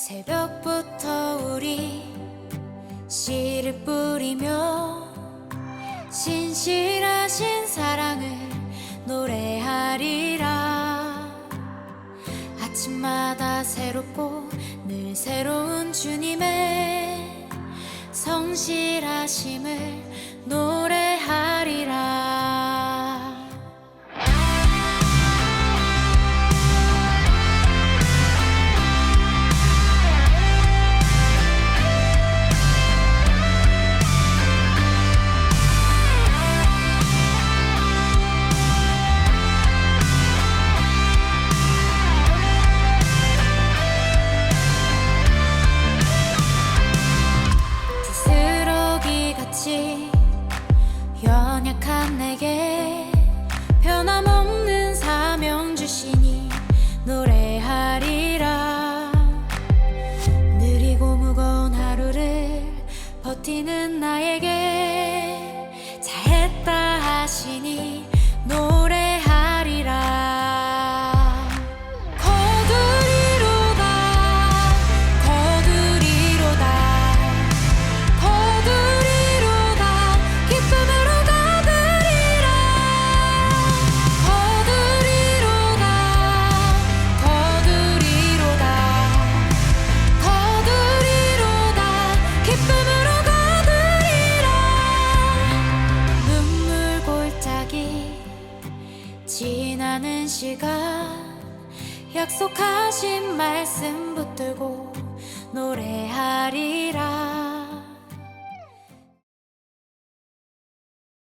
새벽부터 우리 씨를 뿌리며 신실하신 사랑을 노래하리라. 아침마다 새롭고 늘 새로운 주님의 성실하심을 노래 버티는 나에게 잘했다 하시니 지나는 시간 약속하신 말씀 붙들고 노래하리라